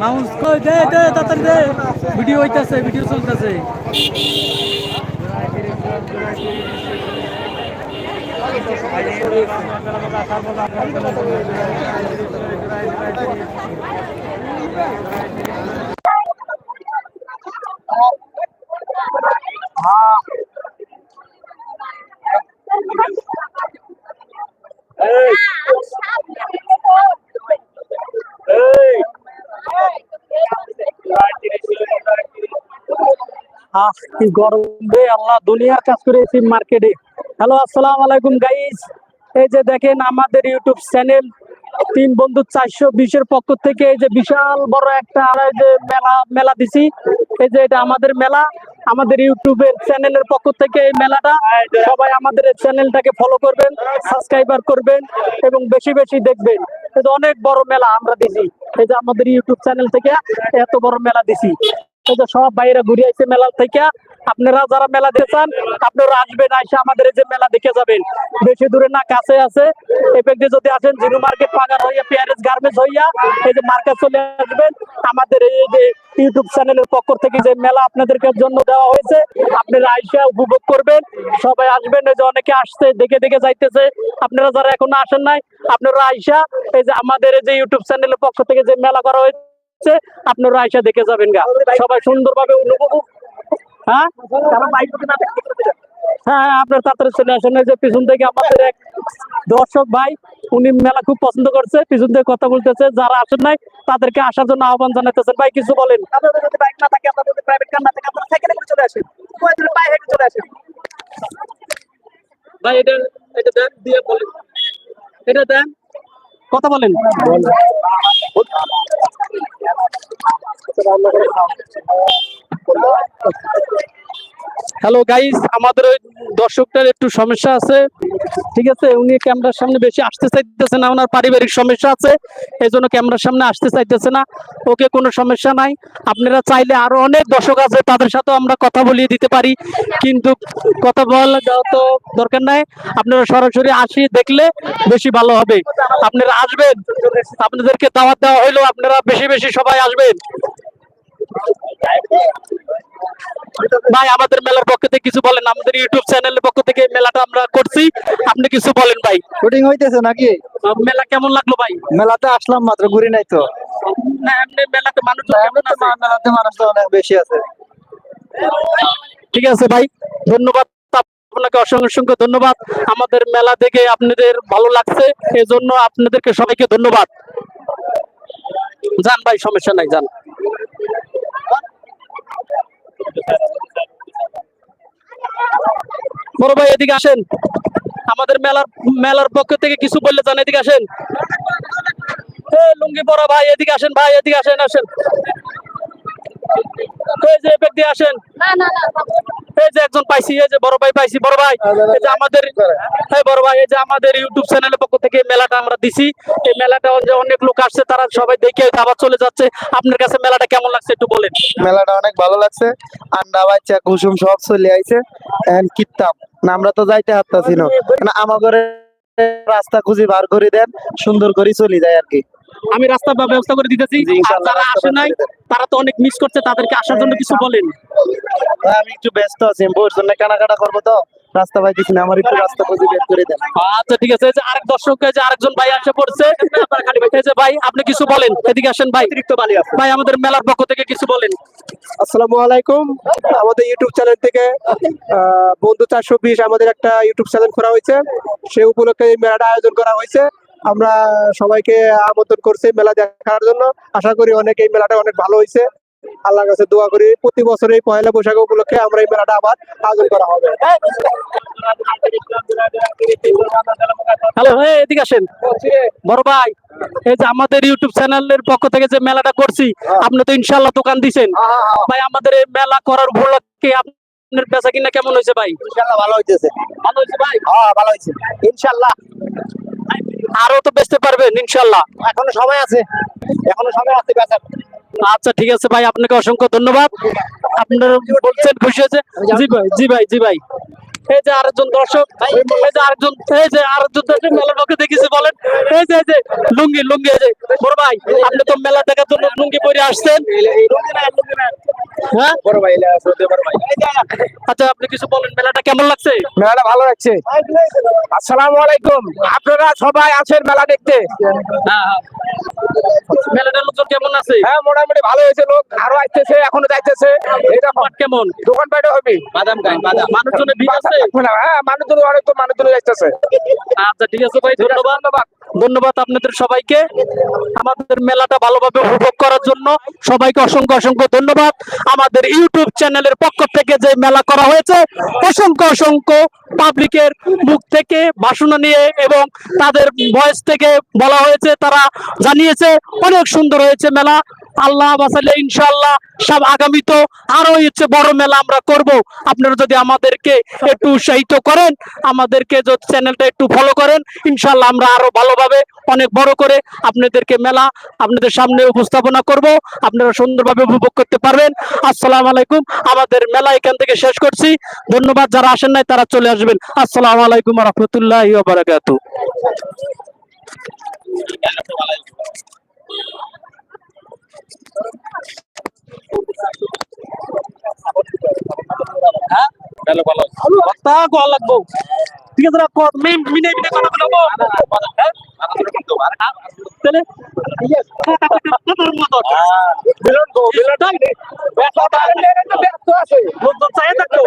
Mouse কই দে দে তাড়াতাড়ি দে। Video হইতাছে ভিডিও চলতেছে। আহ কি গরম আল্লাহ দুনিয়ার কাজ করেছি মার্কেটে হ্যালো আসসালামু আলাইকুম গাইস এই যে দেখেন আমাদের ইউটিউব চ্যানেল তিন বন্ধু চারশো বিশের পক্ষ থেকে এই যে বিশাল বড় একটা যে মেলা মেলা দিছি। এই যে এটা আমাদের মেলা, আমাদের ইউটিউবের চ্যানেলের পক্ষ থেকে এই মেলাটা। সবাই আমাদের চ্যানেলটাকে ফলো করবেন সাবস্ক্রাইবার করবেন এবং বেশি বেশি দেখবেন। অনেক বড় মেলা আমরা দিছি। এই যে আমাদের ইউটিউব চ্যানেল থেকে এত বড় মেলা দিছি। সব ঘুরে আইছে মেলা থেকে, আপনারা যারা মেলা আপনারা আসবেন এসে আমাদের যে মেলা দেখে যাবেন। বেশি দূরে না কাছে আছে। যদি আসেন জিরো মার্কেট, পাগার হইয়া গার্মেন্টস হইয়া, এই যে মার্কেট চলে আসবেন। আমাদের এই যে ইউটিউব চ্যানেলের পক্ষ থেকে যে মেলা আপনাদেরকে জন্য দেওয়া হয়েছে, আপনারা আইসা উপভোগ করবেন। সবাই আসবেন, এই যে অনেকে আসছে, দেখে দেখে যাইতেছে। আপনারা যারা এখনও আসেন নাই, আপনারা আইসা এই যে আমাদের এই যে ইউটিউব চ্যানেলের পক্ষ থেকে যে মেলা করা হয়েছে আপনারা আইসা দেখে যাবেন গা। সবাই সুন্দরভাবে হ্যাঁ? হ্যাঁ আপনার তাড়াতাড়ি চলে আসেন। যে পিছন থেকে আমাদের এক দর্শক ভাই, উনি মেলা খুব পছন্দ করছে, পিছন থেকে কথা বলতেছে। যারা আসেন নাই, তাদেরকে আসার জন্য আহ্বান জানাতেছেন ভাই, কিছু বলেন। যদি বাইক না থাকে আপনাদের প্রাইভেট কার না থাকে করে চলে চলে ভাই, এটা এটা দিয়ে এটা দেন। কথা বলেন। হ্যালো গাইস আমাদের ওই দর্শকটার একটু সমস্যা আছে। ঠিক আছে? উনি ক্যামেরার সামনে বেশি আসতে চাইতেছে না, ওনার পারিবারিক সমস্যা আছে এই জন্য ক্যামেরার সামনে আসতে চাইতেছে না। ওকে কোনো সমস্যা নাই। আপনারা চাইলে আরও অনেক দর্শক আছে, তাদের সাথেও আমরা কথা বলিয়ে দিতে পারি। কিন্তু কথা বলা তো দরকার নাই। আপনারা সরাসরি আসি, দেখলে বেশি ভালো হবে। আপনারা আসবেন। আপনাদেরকে দাওয়াত দেওয়া হইল আপনারা বেশি বেশি সবাই আসবেন। ভাই আমাদের মেলার পক্ষ থেকে কিছু বলেন আমাদের ইউটিউব চ্যানেলের পক্ষ থেকে মেলাটা আমরা করছি। আপনি কিছু বলেন ভাই। শুটিং হইতেছে নাকি? মেলা কেমন লাগল ভাই? মেলাতে আসলাম মাত্র ঘুরি নাই তো। না এমনি মেলাতে মানুষ? মেলাতে মানুষ তো অনেক বেশি আছে। ঠিক আছে ভাই ধন্যবাদ। আপনাকে অসংখ্য অসংখ্য ধন্যবাদ। আমাদের মেলা দেখে আপনাদের ভালো লাগছে এজন্য আপনাদেরকে সবাইকে ধন্যবাদ। যান ভাই সমস্যা নাই যান। বড় ভাই এদিকে আসেন। আমাদের মেলার মেলার পক্ষ থেকে কিছু বললে যান এদিকে আসেন। লুঙ্গি বড় ভাই এদিকে আসেন ভাই এদিকে আসেন আসেন। এই যে ব্যক্তি আসেন। এই যে একজন পাইছি এই যে বড় ভাই পাইছি বড় ভাই। এই যে আমাদের এই বড় ভাই এই যে আমাদের ইউটিউব চ্যানেলের পক্ষ থেকে মেলাটা আমরা দিছি। এই মেলাটা যে অনেক লোক আসছে তারা সবাই দেখে আবার চলে যাচ্ছে। আপনার কাছে মেলাটা কেমন লাগছে একটু বলেন। মেলাটা অনেক ভালো লাগছে। আন্ডা বাচ্চা কুসুম সব চলে আইছে। এন্ড কিতাব। আমরা তো যাইতে হাততাছি না। আমার রাস্তা খুঁজে বার করে দেন, সুন্দর করে চলে যায় আর কি। আমি রাস্তা ব্যবস্থা করে দিতেছি। যারা আসে নাই তারা তো অনেক মিস করছে তাদেরকে আসার জন্য কিছু বলেন। আমি একটু ব্যস্ত আছি বউর জন্য কেনাকাটা করব তো। রাস্তা পাইতেছি না আমার একটু রাস্তা খুঁজে বের করে দেন। আচ্ছা ঠিক আছে যে আরেক দর্শক যে আরেকজন ভাই আসে পড়ছে। এই যে ভাই আপনি কিছু বলেন এদিকে আসেন ভাই। ভাই আমাদের মেলার পক্ষ থেকে কিছু বলেন। আসসালামু আলাইকুম। আমাদের ইউটিউব চ্যানেল থেকে আহ, বন্ধু চারশো বিশ আমাদের একটা ইউটিউব চ্যানেল খোলা হয়েছে। সে উপলক্ষে এই মেলাটা আয়োজন করা হয়েছে। আমরা সবাইকে আমন্ত্রণ করছি মেলা দেখার জন্য। আশা করি অনেক এই মেলাটা অনেক ভালো হয়েছে। আল্লাহর কাছে দোয়া করি প্রতি বছর এই পয়লা বৈশাখ উপলক্ষে আমরা এই মেলাটা আবার আয়োজন করা হবে। হ্যালো এদিকে আসেন। বড় ভাই এই যে আমাদের ইউটিউব চ্যানেলের পক্ষ থেকে যে মেলাটা করছি আপনি তো ইনশাল্লাহ দোকান দিছেন। ভাই আমাদের এই মেলা করার উপলক্ষে আপনার বেচা কিনা কেমন হয়েছে ভাই? ইনশাল্লাহ ভালো হইতেছে। ভালো হয়েছে ভাই? হ্যাঁ ভালো হয়েছে ইনশাল্লাহ আরও তো বেচতে পারবেন ইনশাল্লাহ। এখনও সময় আছে। এখনও সময় আছে বেচার। আচ্ছা ঠিক আছে ভাই আপনাকে অসংখ্য ধন্যবাদ। আপনার বলছেন খুশি হয়েছে। জি ভাই জি ভাই জি ভাই। এই যে আরেকজন দর্শক এই যে আরেকজন এই যে আরেকজন দর্শক মেলার পক্ষে দেখেছি বলেন। এই যে এই যে লুঙ্গি লুঙ্গি এই যে বড় ভাই আপনি তো মেলা দেখার জন্য লুঙ্গি পরে আসছেন। হ্যাঁ? আচ্ছা আপনি কিছু বলেন মেলাটা কেমন লাগছে? মেলাটা ভালো লাগছে। আসসালামু আলাইকুম। আপনারা সবাই আছেন মেলা দেখতে? হ্যাঁ হ্যাঁ। মেলাটার লোকজন কেমন আছে? হ্যাঁ মোটামুটি ভালো হয়েছে লোক। আরও আসতেছে এখনও যাইতেছে। এটা কেমন দোকান পাটে হবে। বাদাম খাই বাদাম। মানুষজনের ভিড় আছে। হ্যাঁ মানুষজন অনেক তো মানুষজন যাইতেছে। আচ্ছা ঠিক আছে ভাই ধন্যবাদ। ধন্যবাদ আপনাদের সবাইকে। আমাদের মেলাটা ভালোভাবে উপভোগ করার জন্য সবাইকে অসংখ্য অসংখ্য ধন্যবাদ। আমাদের ইউটিউব চ্যানেলের পক্ষ থেকে যে মেলা করা হয়েছে অসংখ্য অসংখ্য পাবলিকের মুখ থেকে বাসনা নিয়ে এবং তাদের ভয়েস থেকে বলা হয়েছে তারা জানিয়েছে অনেক সুন্দর হয়েছে মেলা। আল্লাহ বাসালে ইনশাল্লাহ সব আগামী তো আরও হচ্ছে বড় মেলা আমরা করব। আপনারা যদি আমাদেরকে একটু উৎসাহিত করেন, আমাদেরকে যদি চ্যানেলটা একটু ফলো করেন ইনশাল্লাহ আমরা আরও ভালোভাবে অনেক বড় করে আপনাদেরকে মেলা আপনাদের সামনে উপস্থাপনা করব। আপনারা সুন্দরভাবে উপভোগ করতে পারবেন। আসসালামু আলাইকুম। আমাদের মেলা এখান থেকে শেষ করছি। ধন্যবাদ, যারা আসেন নাই তারা চলে আসবেন। আসসালাম আলাইকুম রহমতুল্লাহ বারাকাতু হ্যাঁ কথা কল লাগবো ঠিক আছে। রাখো মিম মিনে মিনে কথা বলব তাহলে বিলন গো বিলন লোকজন চাই থাকতো।